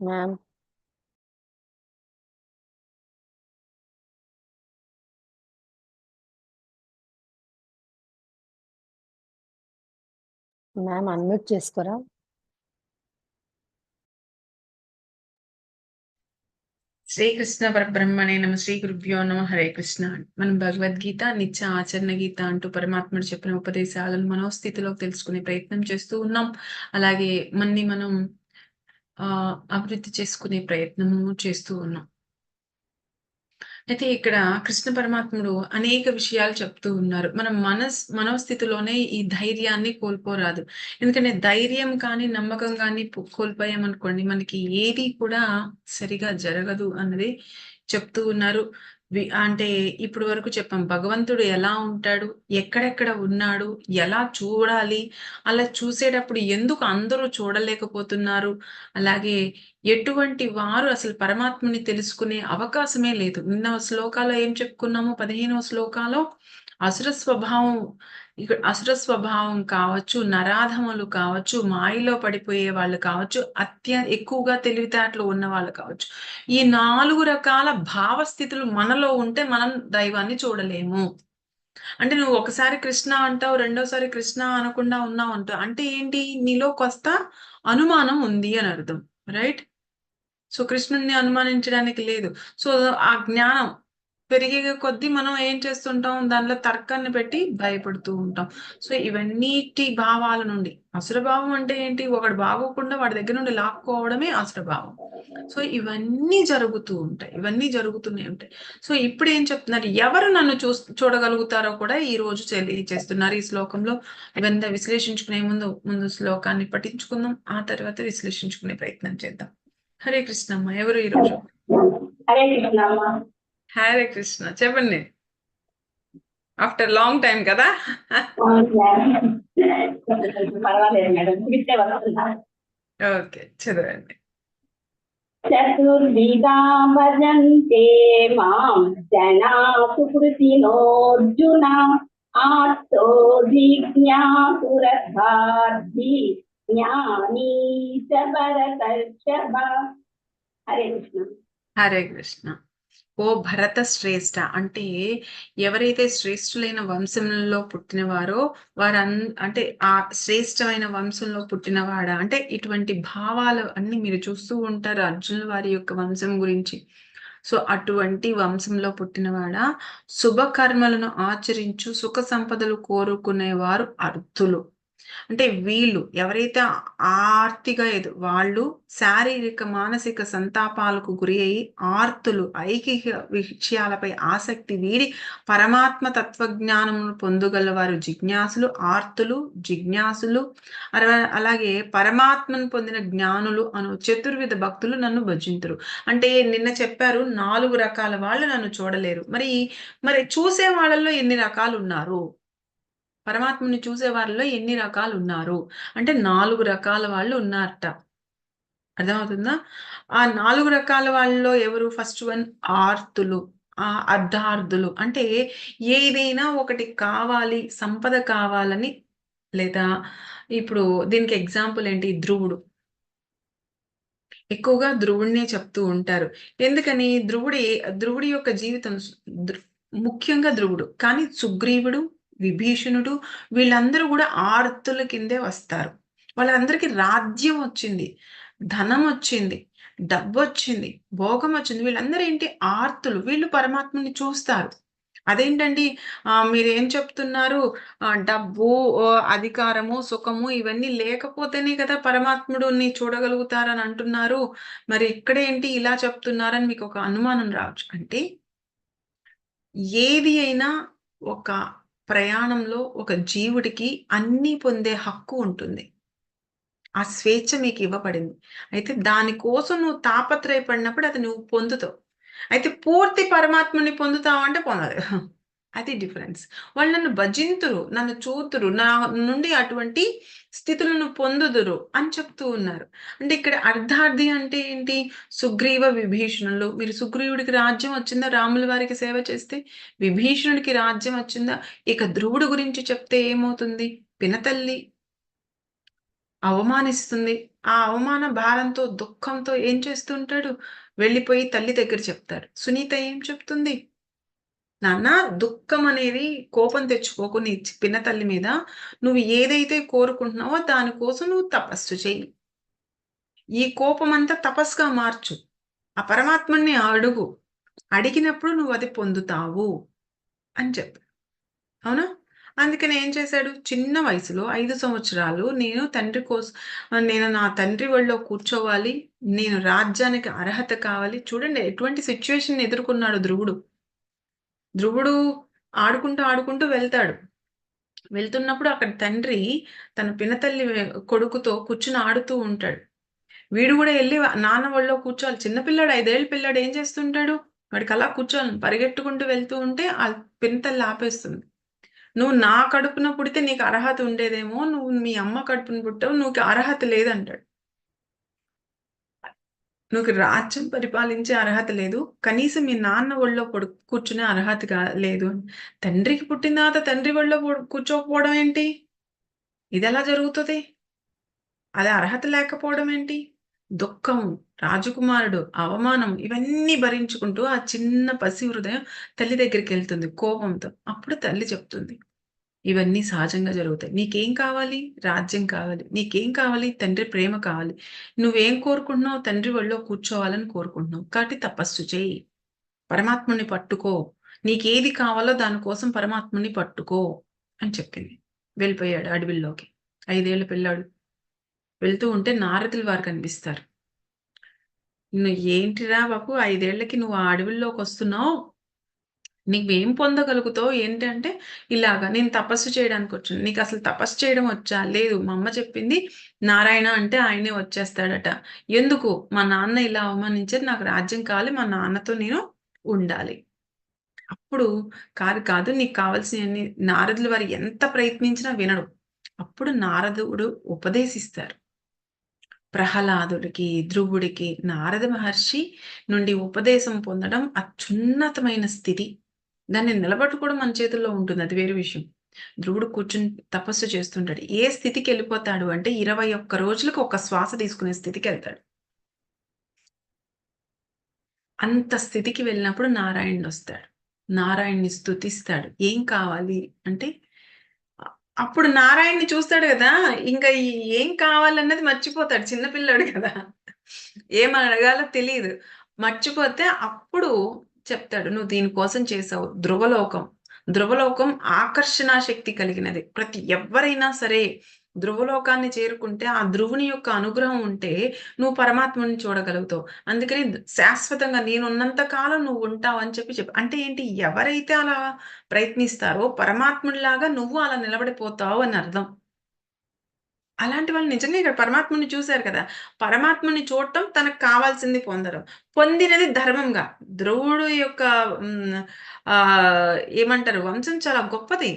Ma'am ma'am unmute చేసుకోరా? శ్రీకృష్ణ పరబ్రహ్మణే నమ శ్రీ గురుభ్యో నమ హరే కృష్ణ. మనం భగవద్గీత నిత్య ఆచరణ గీత అంటూ పరమాత్ముడు చెప్పిన ఉపదేశాలను మనోస్థితిలోకి తెలుసుకునే ప్రయత్నం చేస్తూ ఉన్నాం. అలాగే మన్ని మనం అభివృద్ధి చేసుకునే ప్రయత్నము చేస్తూ ఉన్నాం. అయితే ఇక్కడ కృష్ణ పరమాత్ముడు అనేక విషయాలు చెప్తూ ఉన్నారు. మనం మనస్ మనోస్థితిలోనే ఈ ధైర్యాన్ని కోల్పోరాదు. ఎందుకంటే ధైర్యం కానీ నమ్మకం కానీ కోల్పోయామనుకోండి మనకి ఏది కూడా సరిగా జరగదు అన్నది చెప్తూ ఉన్నారు. అంటే ఇప్పుడు వరకు చెప్పాం భగవంతుడు ఎలా ఉంటాడు ఎక్కడెక్కడ ఉన్నాడు ఎలా చూడాలి అలా చూసేటప్పుడు ఎందుకు అందరూ చూడలేకపోతున్నారు అలాగే ఎటువంటి వారు అసలు పరమాత్మని తెలుసుకునే అవకాశమే లేదు. నిన్న శ్లోకాలో ఏం చెప్పుకున్నాము పదిహేనవ శ్లోకాలో అసుర స్వభావం ఇక్కడ అసుర స్వభావం కావచ్చు నరాధములు కావచ్చు మాయలో పడిపోయే వాళ్ళు కావచ్చు అత్య ఎక్కువగా తెలివితేటలు ఉన్న వాళ్ళు కావచ్చు. ఈ నాలుగు రకాల భావస్థితులు మనలో ఉంటే మనం దైవాన్ని చూడలేము. అంటే నువ్వు ఒకసారి కృష్ణ అంటావు రెండోసారి కృష్ణ అనకుండా ఉన్నావు అంటావు. అంటే ఏంటి? నీలో కొస్త అనుమానం ఉంది అని అర్థం. రైట్ సో కృష్ణుణ్ణి అనుమానించడానికి లేదు. సో ఆ జ్ఞానం పెరిగే కొద్దీ మనం ఏం చేస్తుంటాం? దానిలో తర్కాన్ని పెట్టి భయపడుతూ ఉంటాం. సో ఇవన్నిటి భావాల నుండి. అసురభావం అంటే ఏంటి? ఒకడు బాగోకుండా వాడి దగ్గర నుండి లాక్కోవడమే అసురభావం సో ఇవన్నీ జరుగుతూ ఉంటాయి. ఇవన్నీ జరుగుతూనే ఉంటాయి. సో ఇప్పుడు ఏం చెప్తున్నారు? ఎవరు నన్ను చూ చూడగలుగుతారో కూడా ఈ రోజు తెలియజేస్తున్నారు ఈ శ్లోకంలో. ఇవన్నీ విశ్లేషించుకునే ముందు ముందు శ్లోకాన్ని పఠించుకుందాం. ఆ తర్వాత విశ్లేషించుకునే ప్రయత్నం చేద్దాం. హరే కృష్ణమ్మ ఎవరు ఈరోజు హరే కృష్ణమ్మ. హరే కృష్ణ చెప్పండి. ఆఫ్టర్ లాంగ్ టైం కదా? ఓకే చదవండి. చతుర్విధా భజంతే మాం జనా సుకృతినోర్జున ఆర్తో జిజ్ఞాసురథార్థి జ్ఞానీ చ భరతర్షభ. హరే కృష్ణ హరే కృష్ణ ఓ భరత శ్రేష్ఠ అంటే ఎవరైతే శ్రేష్ఠులైన వంశంలో పుట్టినవారో వారన్ అంటే ఆ శ్రేష్టమైన వంశంలో పుట్టినవాడా? అంటే ఇటువంటి భావాలు అన్ని మీరు చూస్తూ ఉంటారు అర్జునుల వారి యొక్క వంశం గురించి. సో అటువంటి వంశంలో పుట్టినవాడ? శుభకర్మలను ఆచరించు సుఖ సంపదలు కోరుకునేవారు అర్థులు అంటే వీళ్ళు ఎవరైతే ఆర్తిగా ఎదు వాళ్ళు శారీరక మానసిక సంతాపాలకు గురి అయి ఆర్తులు ఐకిక విషయాలపై ఆసక్తి వీడి పరమాత్మ తత్వజ్ఞానమును పొందగల వారు జిజ్ఞాసులు ఆర్తులు జిజ్ఞాసులు అలాగే పరమాత్మను పొందిన జ్ఞానులు అను చతుర్విధ భక్తులు నన్ను భజింతురు. అంటే నిన్న చెప్పారు నాలుగు రకాల వాళ్ళు నన్ను చూడలేరు. మరి మరి చూసే వాళ్ళల్లో ఎన్ని రకాలు ఉన్నారు పరమాత్మని చూసే వారిలో ఎన్ని రకాలు ఉన్నారు అంటే నాలుగు రకాల వాళ్ళు ఉన్నారట. అర్థమవుతుందా? ఆ నాలుగు రకాల వాళ్ళలో ఎవరు? ఫస్ట్ వన్ ఆర్తులు. ఆ అర్ధార్థులు అంటే ఏదైనా ఒకటి కావాలి సంపద కావాలని లేదా ఇప్పుడు దీనికి ఎగ్జాంపుల్ ఏంటి? ధ్రువుడు. ఎక్కువగా ధ్రువుడినే చెప్తూ ఉంటారు. ఎందుకని? ధ్రువుడి ధ్రువుడి యొక్క జీవితం ముఖ్యంగా ధ్రువుడు. కానీ సుగ్రీవుడు విభీషణుడు వీళ్ళందరూ కూడా ఆర్తుల కిందే వస్తారు. వాళ్ళందరికీ రాజ్యం వచ్చింది ధనం వచ్చింది డబ్బు వచ్చింది భోగం వచ్చింది. వీళ్ళందరూ ఏంటి? ఆర్తులు. వీళ్ళు పరమాత్మని చూస్తారు. అదేంటండి? మీరేం చెప్తున్నారు? డబ్బు అధికారము సుఖము ఇవన్నీ లేకపోతేనే కదా పరమాత్ముడుని చూడగలుగుతారని అంటున్నారు. మరి ఇక్కడేంటి ఇలా చెప్తున్నారని మీకు ఒక అనుమానం రావచ్చు. అంటే ఏది అయినా ఒక ప్రయాణంలో ఒక జీవుడికి అన్నీ పొందే హక్కు ఉంటుంది. ఆ స్వేచ్ఛ మీకు ఇవ్వబడింది. అయితే దానికోసం నువ్వు తాపత్రయపడినప్పుడు అది నువ్వు పొందుతావు. అయితే పూర్తి పరమాత్మని పొందుతావు అంటే పొందదు అది డిఫరెన్స్ వాళ్ళు నన్ను భజింతురు నన్ను చూతురు నా నుండి అటువంటి స్థితులను పొందుదురు అని చెప్తూ ఉన్నారు అంటే ఇక్కడ అర్ధార్థి అంటే ఏంటి సుగ్రీవ విభీషణులు మీరు సుగ్రీవుడికి రాజ్యం వచ్చిందా రాముల వారికి సేవ చేస్తే విభీషణుడికి రాజ్యం వచ్చిందా ఇక ధ్రువుడు గురించి చెప్తే ఏమవుతుంది పినతల్లి అవమానిస్తుంది. ఆ అవమాన భారంతో, దుఃఖంతో ఏం చేస్తుంటాడు? వెళ్ళిపోయి తల్లి దగ్గర చెప్తాడు. సునీత ఏం చెప్తుంది? నాన్న దుఃఖం అనేది కోపం తెచ్చుకోకు నీ పిన్న తల్లి మీద. నువ్వు ఏదైతే కోరుకుంటున్నావో దానికోసం నువ్వు తపస్సు చెయ్యి. ఈ కోపం అంతా తపస్సుగా మార్చు. ఆ పరమాత్మని అడుగు. అడిగినప్పుడు నువ్వు అది పొందుతావు అని చెప్పాడు. అవునా? అందుకని ఏం చేశాడు? చిన్న వయసులో ఐదు సంవత్సరాలు నేను తండ్రి కోసం నేను నా తండ్రి ఒళ్ళో కూర్చోవాలి. నేను రాజ్యానికి అర్హత కావాలి. చూడండి ఎటువంటి సిచ్యువేషన్ ఎదుర్కొన్నాడు ధ్రువుడు. ధ్రువుడు ఆడుకుంటూ, ఆడుకుంటూ వెళ్తాడు. వెళ్తున్నప్పుడు అక్కడ తండ్రి తన పినతల్లి కొడుకుతో కూర్చుని ఆడుతూ ఉంటాడు. వీడు కూడా వెళ్ళి నాన్న వాళ్ళలో కూర్చోవాలి. చిన్నపిల్లాడు ఐదేళ్ళ పిల్లాడు ఏం చేస్తుంటాడు? వాడికి అలా కూర్చోవాలి పరిగెట్టుకుంటూ వెళ్తూ ఉంటే ఆ పినతల్లి ఆపేస్తుంది. "నువ్వు నా కడుపున పుడితే నీకు అర్హత ఉండేదేమో. నువ్వు మీ అమ్మ కడుపున పుట్టావు. నువ్వు అర్హత లేదంటాడు. నువ్వు రాజ్యం పరిపాలించే అర్హత లేదు. కనీసం మీ నాన్న ఒళ్ళో పడు కూర్చునే అర్హత లేదు" తండ్రికి పుట్టిన తర్వాత తండ్రి ఒళ్ళో కూర్చోకపోవడం ఏంటి? ఇది ఎలా జరుగుతుంది అది అర్హత లేకపోవడం ఏంటి? దుఃఖం, రాజకుమారుడు, అవమానం ఇవన్నీ భరించుకుంటూ ఆ చిన్న పసి హృదయం తల్లి దగ్గరికి వెళ్తుంది కోపంతో. అప్పుడు తల్లి చెప్తుంది. "ఇవన్నీ సహజంగా జరుగుతాయి. నీకేం కావాలి? రాజ్యం కావాలి. నీకేం కావాలి? తండ్రి ప్రేమ కావాలి. నువ్వేం కోరుకుంటున్నావు? తండ్రి ఒళ్ళో కూర్చోవాలని కోరుకుంటున్నావు. కాబట్టి తపస్సు చెయ్యి. పరమాత్ముని పట్టుకో. నీకేది కావాలో దానికోసం పరమాత్ముని పట్టుకో" అని చెప్పింది. వెళ్ళిపోయాడు అడవిల్లోకి. ఐదేళ్ళ పిల్లాడు. వెళ్తూ ఉంటే నారదులు వారు కనిపిస్తారు. "నువ్వు ఏంటిరా బాబు ఐదేళ్ళకి నువ్వు ఆ అడవిల్లోకి వస్తున్నావు నీవేం పొందగలుగుతావు?" ఏంటంటే ఇలాగ "నేను తపస్సు చేయడానికి వచ్చాను నీకు అసలు తపస్సు చేయడం వచ్చా?" "లేదు. మా అమ్మ చెప్పింది నారాయణ అంటే ఆయనే వచ్చేస్తాడట." "ఎందుకు?" "మా నాన్న ఇలా అవమానించారు. నాకు రాజ్యం కావాలి. మా నాన్నతో నేను ఉండాలి." అప్పుడు "కాదు కాదు నీకు కావాల్సినవన్నీ నారదుల వారు ఎంత ప్రయత్నించినా వినడు. అప్పుడు నారదుడు ఉపదేశిస్తారు. ప్రహ్లాదుడికి, ధ్రువుడికి నారద మహర్షి నుండి ఉపదేశం పొందడం అత్యున్నతమైన స్థితి. దాన్ని నిలబట్టుకోవడం మన చేతుల్లో ఉంటుంది. అది వేరే విషయం. ధ్రువుడు కూర్చుని తపస్సు చేస్తుంటాడు. ఏ స్థితికి వెళ్ళిపోతాడు అంటే 21 రోజులకు ఒక శ్వాస తీసుకునే స్థితికి వెళ్తాడు అంత స్థితికి వెళ్ళినప్పుడు నారాయణుడు వస్తాడు నారాయణ్ణి స్థుతిస్తాడు "ఏం కావాలి?" అంటే అప్పుడు నారాయణ్ణి చూస్తాడు కదా ఇంకా ఏం కావాలన్నది మర్చిపోతాడు. చిన్నపిల్లాడు కదా! ఏం అడగాలో తెలియదు మర్చిపోతే అప్పుడు చెప్తాడు. "నువ్వు దీనికోసం చేసావు. ధ్రువలోకం. ధ్రువలోకం ఆకర్షణ శక్తి కలిగినది. ప్రతి ఎవరైనా సరే ధ్రువలోకాన్ని చేరుకుంటే ఆ ధ్రువుని యొక్క అనుగ్రహం ఉంటే నువ్వు పరమాత్మని చూడగలుగుతావు. అందుకని శాశ్వతంగా నేనున్నంత కాలం నువ్వు ఉంటావు" అని చెప్పి చెప్పి అంటే ఏంటి? ఎవరైతే అలా ప్రయత్నిస్తారో పరమాత్ముడిలాగా నువ్వు అలా నిలబడిపోతావు అని అర్థం. అలాంటి వాళ్ళు నిజంగా ఇక్కడ పరమాత్మని చూశారు కదా! పరమాత్మని చూడటం, తనకు కావాల్సింది పొందడం. పొందినది ధర్మంగా. ధ్రువుడు యొక్క ఏమంటారు వంశం చాలా గొప్పది.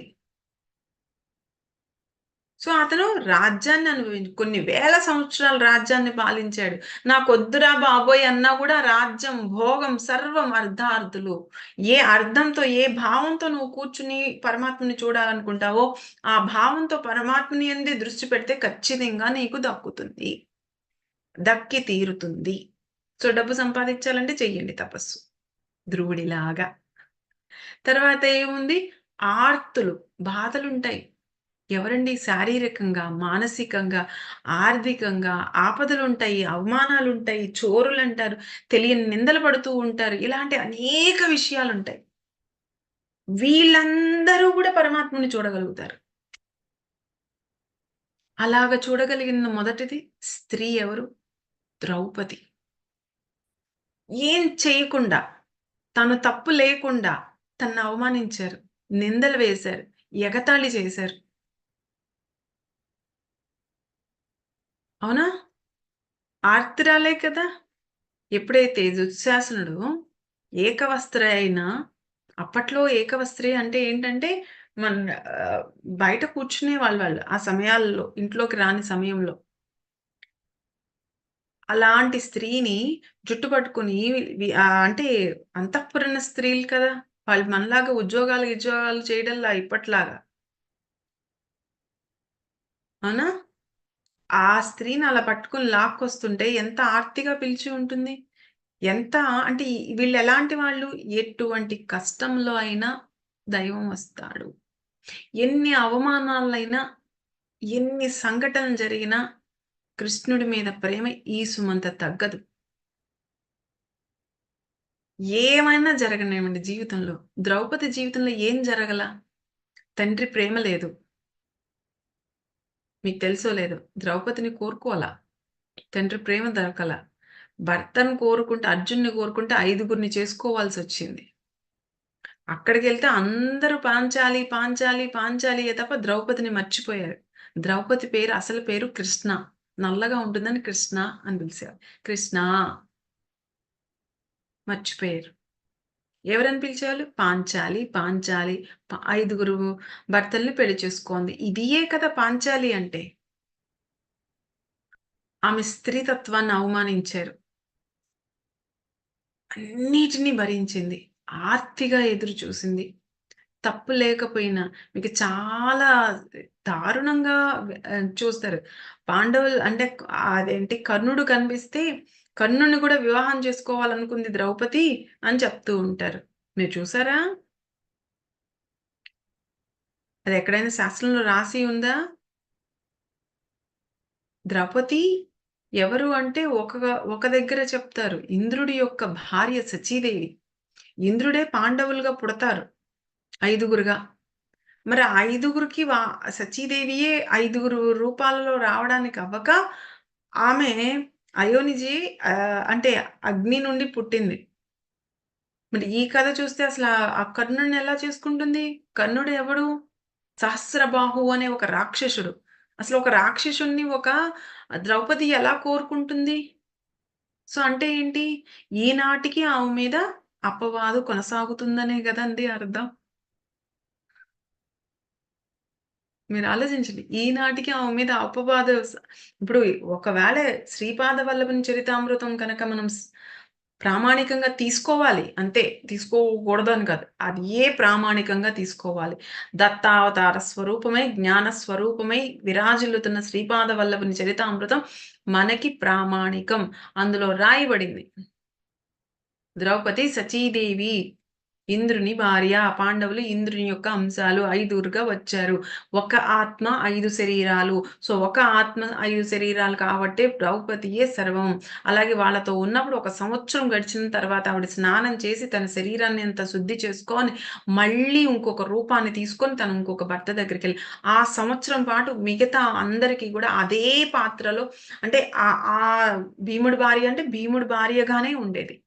సో, అతను రాజ్యాన్ని అనుభవించి కొన్ని వేల సంవత్సరాలు రాజ్యాన్ని పాలించాడు. నాకొద్దురా బాబోయ్! అన్నా కూడా రాజ్యం, భోగం సర్వం అర్ధార్థులు. ఏ అర్థంతో, ఏ భావంతో నువ్వు కూర్చుని పరమాత్మని చూడాలనుకుంటావో, ఆ భావంతో పరమాత్మని ఎందు దృష్టి పెడితే ఖచ్చితంగా నీకు దక్కుతుంది. దక్కి తీరుతుంది. సో, డబ్బు సంపాదించాలంటే చెయ్యండి తపస్సు. ధ్రువుడిలాగా. తర్వాత ఏముంది? ఆర్తులు, బాధలుంటాయి. ఎవరండి? శారీరకంగా, మానసికంగా, ఆర్థికంగా ఆపదలు ఉంటాయి అవమానాలుంటాయి, చోరులంటారు, తెలియని నిందలు పడుతూ ఉంటారు. ఇలాంటి అనేక విషయాలు ఉంటాయి వీళ్ళందరూ కూడా పరమాత్మని చూడగలుగుతారు. అలాగ చూడగలిగిన మొదటిది స్త్రీ ఎవరు? ద్రౌపది. ఏం చేయకుండా, తను తప్పు లేకుండా తను అవమానించారు. నిందలు వేశారు. ఎగతాళి చేశారు. అవునా? ఆర్తిరాలే కదా! ఎప్పుడైతే దుశ్శాసనుడు ఏకవస్త్ర అయినా అప్పట్లో ఏకవస్త్రి అంటే ఏంటంటే మన బయట కూర్చునే వాళ్ళు. వాళ్ళు ఆ సమయాల్లో ఇంట్లోకి రాని సమయంలో. అలాంటి స్త్రీని జుట్టు పట్టుకొని అంటే అంతఃపురణ స్త్రీలు కదా! వాళ్ళు మనలాగా ఉద్యోగాలు, ఉద్యోగాలు చేయడంలా ఇప్పట్లాగా. అవునా? ఆ స్త్రీని అలా పట్టుకొని లాక్కొస్తుంటే ఎంత ఆర్తిగా పిలిచి ఉంటుంది. ఎంత అంటే వీళ్ళు ఎలాంటి వాళ్ళు? ఎటువంటి కష్టంలో అయినా దైవం వస్తాడు. ఎన్ని అవమానాలైనా ఎన్ని సంఘటనలు జరిగినా కృష్ణుడి మీద ప్రేమ ఈ సుమంత తగ్గదు. ఏమైనా జరగనివ్వండి జీవితంలో. ద్రౌపది జీవితంలో ఏం జరగల? తండ్రి ప్రేమ లేదు. మీకు తెలుసో లేదు ద్రౌపదిని కోరుకోవాలా? తండ్రి ప్రేమ దొరకల? భర్తను కోరుకుంటే అర్జున్ని కోరుకుంటే ఐదుగురిని చేసుకోవాల్సి వచ్చింది. అక్కడికి వెళ్తే అందరూ పాంచాలి పాంచాలి పాంచాలి తప్ప ద్రౌపదిని మర్చిపోయారు. ద్రౌపది పేరు అసలు పేరు కృష్ణ. నల్లగా ఉంటుందని కృష్ణ అని పిలిచేవారు కృష్ణ! మర్చిపోయారు. ఎవరని పిలిచేవాళ్ళు? పాంచాలి పాంచాలి. ఐదుగురు భర్తల్ని పెళ్ళి చేసుకోంది. ఇదియే కదా పాంచాలి అంటే. ఆమె స్త్రీతత్వాన్ని అవమానించారు. అన్నిటినీ భరించింది. ఆర్తిగా ఎదురు చూసింది. తప్పు లేకపోయినా మీకు చాలా దారుణంగా చూస్తారు. పాండవులు అంటే అదేంటి? కర్ణుడు కనిపిస్తే కర్ణుని కూడా వివాహం చేసుకోవాలనుకుంది ద్రౌపది అని చెప్తూ ఉంటారు. మీరు చూసారా? అది ఎక్కడైనా శాస్త్రంలో రాసి ఉందా? ద్రౌపది ఎవరు అంటే ఒక ఒక దగ్గర చెప్తారు. ఇంద్రుడి యొక్క భార్య సచీదేవి. ఇంద్రుడే పాండవులుగా పుడతారు. ఐదుగురుగా. మరి ఐదుగురికి వా సచీదేవియే ఐదుగురు రూపాలలో రావడానికి అవ్వక ఆమె అయోనిజి అంటే అగ్ని నుండి పుట్టింది. మరి ఈ కథ చూస్తే అసలు ఆ- ఆ కర్ణుడిని ఎలా చేసుకుంటుంది? కర్ణుడు ఎవడు? సహస్రబాహు అనే ఒక రాక్షసుడు. అసలు ఒక రాక్షసుణ్ణి ఒక ద్రౌపది ఎలా కోరుకుంటుంది? సో అంటే ఏంటి? ఈనాటికి ఆమె మీద అపవాదు కొనసాగుతుందనే కదండి అర్థం. మీరు ఆలోచించండి ఈనాటికి ఆమె మీద అపవాద ఇప్పుడు ఒకవేళ శ్రీపాద వల్లభని చరితామృతం కనుక మనం ప్రామాణికంగా తీసుకోవాలి. అంతే తీసుకోకూడదు అని కాదు. అది ఏ ప్రామాణికంగా తీసుకోవాలి? దత్తావతార స్వరూపమై జ్ఞాన స్వరూపమై విరాజిల్లుతున్న శ్రీపాద వల్లభని చరితామృతం మనకి ప్రామాణికం. అందులో రాయబడింది. ద్రౌపది సచీదేవి ఇంద్రుని భార్య పాండవులు ఇంద్రుని యొక్క అంశాలు ఐదుగురుగా వచ్చారు. ఒక ఆత్మ ఐదు శరీరాలు. సో ఒక ఆత్మ ఐదు శరీరాలు కాబట్టి ద్రౌపదియే సర్వం. అలాగే వాళ్ళతో ఉన్నప్పుడు ఒక సంవత్సరం గడిచిన తర్వాత ఆవిడ స్నానం చేసి తన శరీరాన్ని అంత శుద్ధి చేసుకొని మళ్ళీ ఇంకొక రూపాన్ని తీసుకొని తను ఇంకొక భర్త దగ్గరికి వెళ్ళి ఆ సంవత్సరం పాటు మిగతా అందరికీ కూడా అదే పాత్రలో అంటే ఆ ఆ భీముడి భార్య అంటే భీముడి భార్యగానే ఉండేది.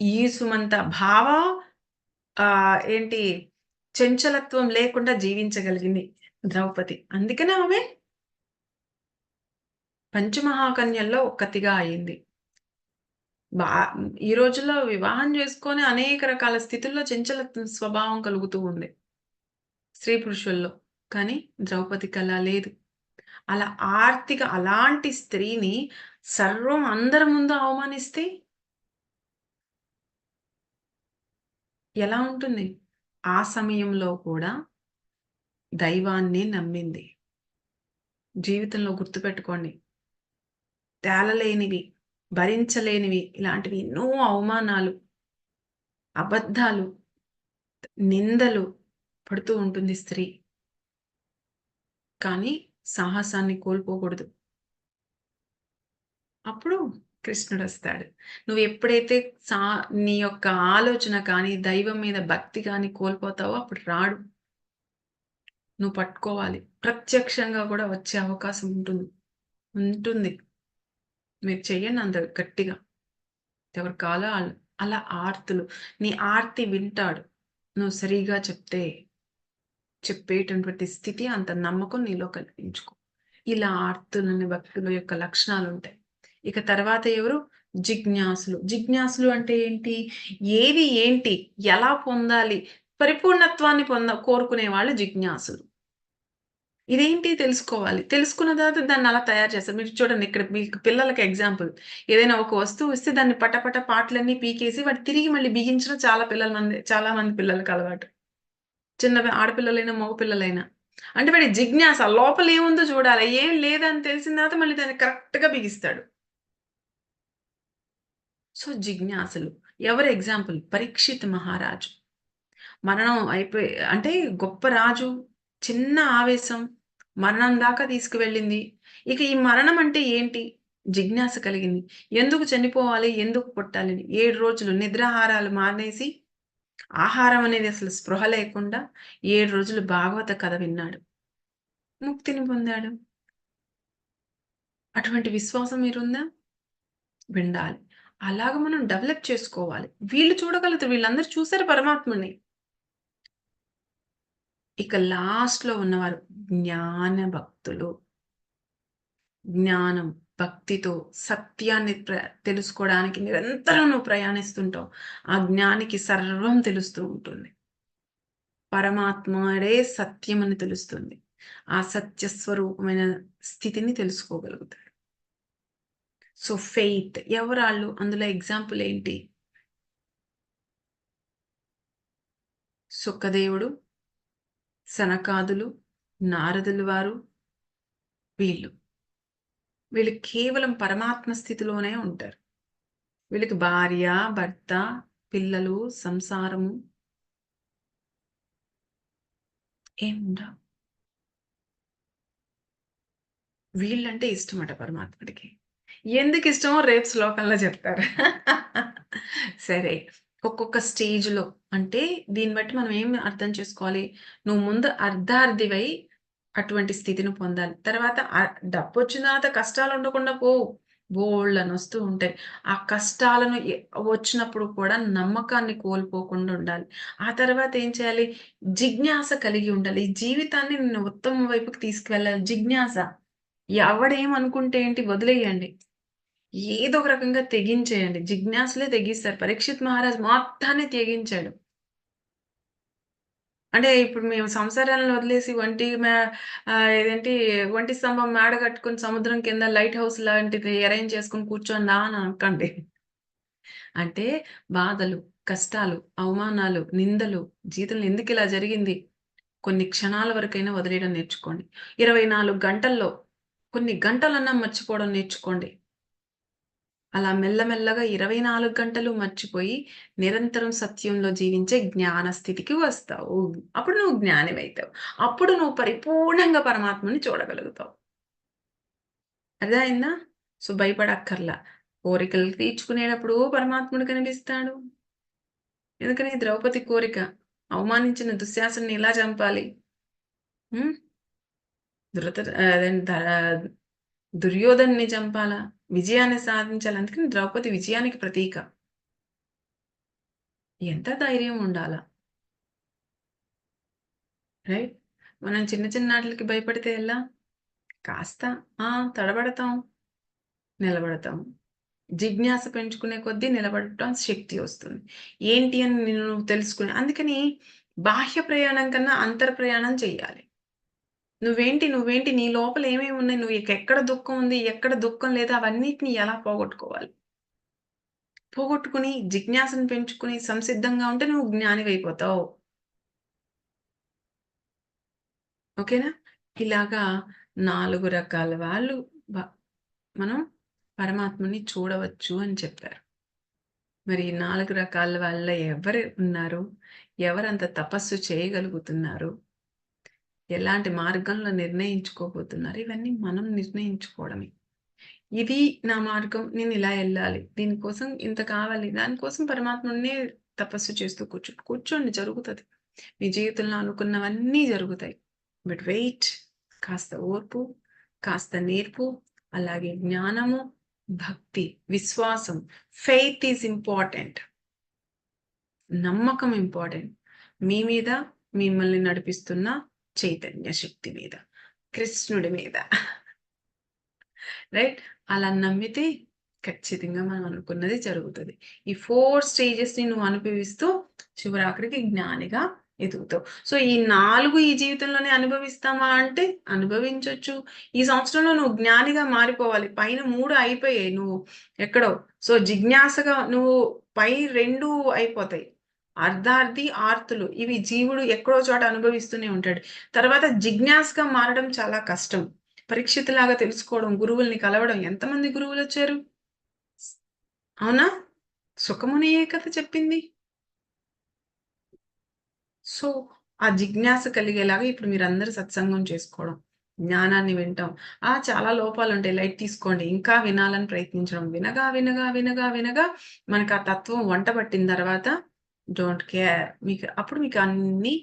ఈ సుమంత భావ ఆ ఏంటి చెంచలత్వం లేకుండా జీవించగలిగింది ద్రౌపది. అందుకనే ఆమె పంచమహాకన్యల్లో ఒక్కతిగా అయింది. బా ఈ రోజుల్లో వివాహం చేసుకొని అనేక రకాల స్థితుల్లో చెంచలత్వం స్వభావం కలుగుతూ ఉంది స్త్రీ పురుషుల్లో. కానీ ద్రౌపదికి అలా లేదు. అలా ఆర్తిగా అలాంటి స్త్రీని సర్వం అందరి ముందు అవమానిస్తే ఎలా ఉంటుంది? ఆ సమయంలో కూడా దైవాన్ని నమ్మింది. జీవితంలో గుర్తుపెట్టుకోండి. తేలలేనివి భరించలేనివి ఇలాంటివి ఎన్నో అవమానాలు అబద్ధాలు నిందలు పడుతూ ఉంటుంది స్త్రీ. కానీ సాహసాన్ని కోల్పోకూడదు. అప్పుడు కృష్ణుడు వస్తాడు. నువ్వు ఎప్పుడైతే సా నీ యొక్క ఆలోచన కానీ దైవం మీద భక్తి కానీ కోల్పోతావో అప్పుడు రాడు. నువ్వు పట్టుకోవాలి. ప్రత్యక్షంగా కూడా వచ్చే అవకాశం ఉంటుంది. ఉంటుంది. మీరు చెయ్యండి అంత గట్టిగా. ఎవరు కాలో వాళ్ళు అలా ఆర్తులు. నీ ఆర్తి వింటాడు. నువ్వు సరిగా చెప్తే చెప్పేటటువంటి స్థితి అంత నమ్మకం నీలో కల్పించుకో ఇలా ఆర్తులని భక్తుల యొక్క లక్షణాలు ఉంటాయి. ఇక తర్వాత ఎవరు? జిజ్ఞాసులు. జిజ్ఞాసులు అంటే ఏంటి? ఏది ఏంటి? ఎలా పొందాలి? పరిపూర్ణత్వాన్ని పొంద కోరుకునే వాళ్ళు జిజ్ఞాసులు. ఇదేంటి తెలుసుకోవాలి? తెలుసుకున్న తర్వాత దాన్ని అలా తయారు చేస్తారు. మీరు చూడండి ఇక్కడ మీకు పిల్లలకి ఎగ్జాంపుల్ ఏదైనా ఒక వస్తువు ఇస్తే దాన్ని పటపట పాటలన్నీ పీకేసి వాటి తిరిగి మళ్ళీ బిగించడం చాలా పిల్లల మంది చాలా మంది పిల్లలకి అలవాటు. చిన్న ఆడపిల్లలైనా మగపిల్లలైనా అంటే వాడి జిజ్ఞాస లోపల ఏముందో చూడాలి. ఏం లేదని తెలిసిన తర్వాత మళ్ళీ దాన్ని కరెక్ట్గా బిగిస్తాడు. సో జిజ్ఞాసలు. ఎవరు ఎగ్జాంపుల్? పరీక్షిత్ మహారాజు. మరణం అయిపోయి అంటే గొప్ప రాజు చిన్న ఆవేశం మరణం దాకా తీసుకువెళ్ళింది. ఇక ఈ మరణం అంటే ఏంటి? జిజ్ఞాస కలిగింది. ఎందుకు చనిపోవాలి? ఎందుకు పుట్టాలి? ఏడు రోజులు నిద్రాహారాలు మానేసి ఆహారం అనేది అసలు స్పృహ లేకుండా ఏడు రోజులు భాగవత కథ విన్నాడు. ముక్తిని పొందాడు. అటువంటి విశ్వాసం మీరుందా? విండాలి. అలాగ మనం డెవలప్ చేసుకోవాలి. వీళ్ళు చూడగలుగుతారు. వీళ్ళందరూ చూసారు పరమాత్మని ఇక లాస్ట్లో ఉన్నవారు జ్ఞాన భక్తులు జ్ఞానం భక్తితో సత్యాన్ని ప్ర- తెలుసుకోవడానికి నిరంతరం నువ్వు ప్రయాణిస్తుంటావు. ఆ జ్ఞానికి సర్వం తెలుస్తూ ఉంటుంది. పరమాత్మడే సత్యం అని తెలుస్తుంది. ఆ సత్యస్వరూపమైన స్థితిని తెలుసుకోగలుగుతాడు. So faith ఎవరాళ్ళు? అందులో ఎగ్జాంపుల్ ఏంటి? సుఖదేవుడు సనకాదులు నారదులు వారు వీళ్ళు. వీళ్ళు కేవలం పరమాత్మ స్థితిలోనే ఉంటారు. వీళ్ళకి భార్య భర్త పిల్లలు సంసారము. ఏముండవు వీళ్ళంటే ఇష్టమట పరమాత్ముడికి. ఎందుకు ఇష్టమో రేపు శ్లోకంలో చెప్తారు. సరే ఒక్కొక్క స్టేజ్లో అంటే దీన్ని బట్టి మనం ఏం అర్థం చేసుకోవాలి? నువ్వు ముందు అర్ధార్థివై అటువంటి స్థితిని పొందాలి. తర్వాత డబ్బు వచ్చిన తర్వాత కష్టాలు ఉండకుండా పోవు బోళ్ళని వస్తూ ఉంటాయి. ఆ కష్టాలను వచ్చినప్పుడు కూడా నమ్మకాన్ని కోల్పోకుండా ఉండాలి. ఆ తర్వాత ఏం చేయాలి? జిజ్ఞాస కలిగి ఉండాలి. జీవితాన్ని నేను ఉత్తమం వైపుకి తీసుకువెళ్ళాలి. జిజ్ఞాస. ఎవడేమనుకుంటే ఏంటి? వదిలేయండి. ఏదో ఒక రకంగా తెగించేయండి. జిజ్ఞాసులే తెగిస్తారు. పరీక్షిత్ మహారాజ్ మొత్తాన్ని తెగించాడు. అంటే ఇప్పుడు మేము సంసారాలను వదిలేసి వంటి ఏదేంటి వంటి స్తంభం మేడ కట్టుకుని సముద్రం కింద లైట్ హౌస్ లాంటిది అరేంజ్ చేసుకుని కూర్చోండా అని అనుకోండి. అంటే బాధలు కష్టాలు అవమానాలు నిందలు జీతంలో ఎందుకు ఇలా జరిగింది? కొన్ని క్షణాల వరకైనా వదిలేయడం నేర్చుకోండి. ఇరవై నాలుగు గంటల్లో కొన్ని గంటలన్నా మర్చిపోవడం నేర్చుకోండి. అలా మెల్లమెల్లగా ఇరవై నాలుగు గంటలు మర్చిపోయి నిరంతరం సత్యంలో జీవించే జ్ఞాన స్థితికి వస్తావు. అప్పుడు నువ్వు జ్ఞానివైతావు. అప్పుడు నువ్వు పరిపూర్ణంగా పరమాత్మని చూడగలుగుతావు. అర్థమైందా? సో భయపడక్కర్లా. కోరికలు తీర్చుకునేటప్పుడు పరమాత్ముడు కనిపిస్తాడు. ఎందుకని? ద్రౌపది కోరిక. అవమానించిన దుశ్శాసన్ని ఎలా చంపాలి? ధృత దుర్యోధన్ని చంపాలా విజయాన్ని సాధించాలి అందుకని ద్రౌపది విజయానికి ప్రతీక. ఎంత ధైర్యం ఉండాలా? రైట్? మనం చిన్న చిన్న వాటికి భయపడితే ఎలా? కాస్త ఆ తడబడతాం నిలబడతాం. జిజ్ఞాస పెంచుకునే కొద్దీ నిలబడటం శక్తి వస్తుంది. ఏంటి అని నేను తెలుసుకునే అందుకని బాహ్య ప్రయాణం కన్నా అంతర్ ప్రయాణం చెయ్యాలి. నువ్వేంటి నువ్వేంటి నీ లోపల ఏమేమి ఉన్నాయి నువ్వు ఇక ఎక్కడ దుఃఖం ఉంది ఎక్కడ దుఃఖం లేదా అవన్నిటిని ఎలా పోగొట్టుకోవాలి? పోగొట్టుకుని జిజ్ఞాసను పెంచుకుని సంసిద్ధంగా ఉంటే నువ్వు జ్ఞానివైపోతావు. ఓకేనా? ఇలాగా నాలుగు రకాల వాళ్ళు మనం పరమాత్మని చూడవచ్చు అని చెప్పారు. మరి నాలుగు రకాల వాళ్ళ ఎవరు ఉన్నారు? ఎవరంత తపస్సు చేయగలుగుతున్నారు? ఎలాంటి మార్గంలో నిర్ణయించుకోబోతున్నారు? ఇవన్నీ మనం నిర్ణయించుకోవడమే. ఇది నా మార్గం నేను ఇలా వెళ్ళాలి. దీనికోసం ఇంత కావాలి. దానికోసం పరమాత్మనే తపస్సు చేస్తూ కూర్చో కూర్చోండి జరుగుతుంది. మీ జీవితంలో అనుకున్నవన్నీ జరుగుతాయి. బట్ వెయిట్ కాస్త ఓర్పు కాస్త నేర్పు అలాగే జ్ఞానము భక్తి విశ్వాసం. Faith is important. నమ్మకం ఇంపార్టెంట్. మీ మీద మిమ్మల్ని నడిపిస్తున్న చైతన్య శక్తి మీద కృష్ణుడి మీద రైట్ అలా నమ్మితే ఖచ్చితంగా మనం అనుకున్నది జరుగుతుంది. ఈ ఫోర్ స్టేజెస్ని నువ్వు అనుభవిస్తూ శివరాత్రికి జ్ఞానిగా ఎదుగుతావు. సో ఈ నాలుగు ఈ జీవితంలోనే అనుభవిస్తామా అంటే అనుభవించవచ్చు ఈ సంవత్సరంలో నువ్వు జ్ఞానిగా మారిపోవాలి. పైన మూడు అయిపోయాయి నువ్వు ఎక్కడో. సో జిజ్ఞాసగా నువ్వు పై రెండు అయిపోతాయి. అర్ధార్థి ఆర్తులు. ఇవి జీవుడు ఎక్కడో చోట అనుభవిస్తూనే ఉంటాడు. తర్వాత జిజ్ఞాసగా మారడం చాలా కష్టం. పరీక్షితులాగా తెలుసుకోవడం గురువుల్ని కలవడం. ఎంతమంది గురువులు వచ్చారు? అవునా? సుఖమునియే కథ చెప్పింది? సో ఆ జిజ్ఞాస కలిగేలాగా ఇప్పుడు మీరు అందరు సత్సంగం చేసుకోవడం జ్ఞానాన్ని వింటాం ఆ చాలా లోపాలు ఉంటాయి లైట్ తీసుకోండి. ఇంకా వినాలని ప్రయత్నించడం. వినగా వినగా వినగా వినగా మనకు ఆ తత్వం వంట పట్టిన తర్వాత డోంట్ కేర్ మీకు అప్పుడు మీకు అన్ని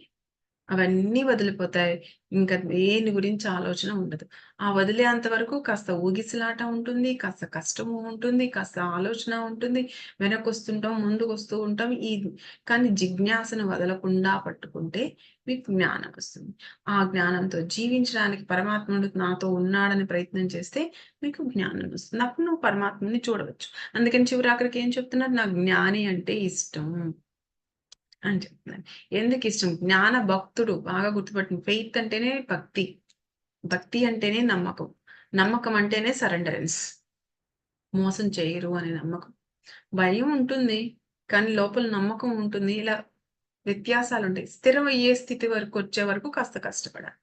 అవన్నీ వదిలిపోతాయి. ఇంకా దేని గురించి ఆలోచన ఉండదు. ఆ వదిలేంత వరకు కాస్త ఊగిసలాట ఉంటుంది కాస్త కష్టము ఉంటుంది కాస్త ఆలోచన ఉంటుంది. వెనకొస్తుంటాం ముందుకు వస్తూ ఉంటాం. ఈ కానీ జిజ్ఞాసను వదలకుండా పట్టుకుంటే మీకు జ్ఞానం వస్తుంది. ఆ జ్ఞానంతో జీవించడానికి పరమాత్ముడు నాతో ఉన్నాడని ప్రయత్నం చేస్తే మీకు జ్ఞానం వస్తుంది. అప్పుడు నువ్వు పరమాత్మని చూడవచ్చు. అందుకని చివరి ఆఖరికి ఏం చెప్తున్నారు? నాకు జ్ఞాని అంటే ఇష్టం. అని చెప్తున్నాను. ఎందుకు ఇష్టం? జ్ఞాన భక్తుడు బాగా గుర్తుపట్టింది ఫెయిత్ అంటేనే భక్తి. భక్తి అంటేనే నమ్మకం. నమ్మకం అంటేనే సరెండరెన్స్ మోసం చేయరు అనే నమ్మకం. భయం ఉంటుంది కానీ లోపల నమ్మకం ఉంటుంది. ఇలా వ్యత్యాసాలు ఉంటాయి. స్థిరం అయ్యే స్థితి వరకు వచ్చే వరకు కాస్త కష్టపడాలి.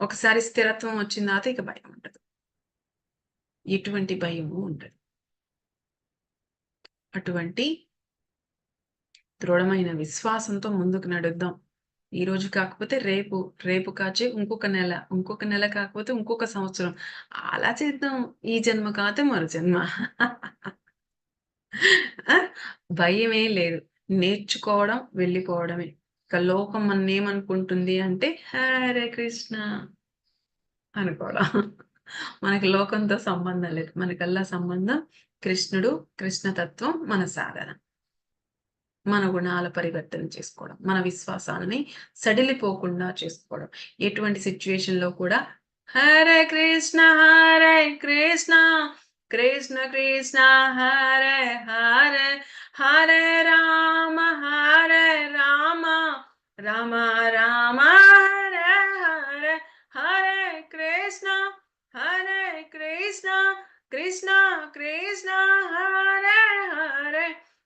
ఒకసారి స్థిరత్వం వచ్చిన తర్వాత ఇక భయం ఉండదు. ఎటువంటి భయము ఉండదు. అటువంటి దృఢమైన విశ్వాసంతో ముందుకు నడుద్దాం. ఈ రోజు కాకపోతే రేపు రేపు కాచే ఇంకొక నెల ఇంకొక నెల కాకపోతే ఇంకొక సంవత్సరం. అలా చేద్దాం. ఈ జన్మ కాతే మరో జన్మ. భయమే లేదు. నేర్చుకోవడం వెళ్ళిపోవడమే. ఇక లోకం మన ఏమనుకుంటుంది అంటే హరే కృష్ణ అనుకోవడం. మనకి లోకంతో సంబంధం లేదు. మనకల్లా సంబంధం కృష్ణుడు కృష్ణతత్వం మన సాధన. మన గుణాల పరివర్తన చేసుకోవడం మన విశ్వాసాలని సడిలిపోకుండా చేసుకోవడం. ఎటువంటి సిచ్యువేషన్లో కూడా హరే కృష్ణ హరే కృష్ణ కృష్ణ కృష్ణ హరే హరే హరే రామ హరే రామ రామ రామ హరే హరే హరే కృష్ణ హరే కృష్ణ కృష్ణ కృష్ణ హరే హరే.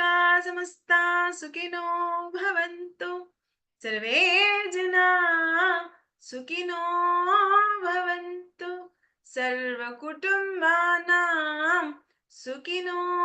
లోకా సమస్తా సుఖినో భవంతు. సర్వే జనా సుఖినో భవంతు. సర్వకుటుంబానాం సుఖినో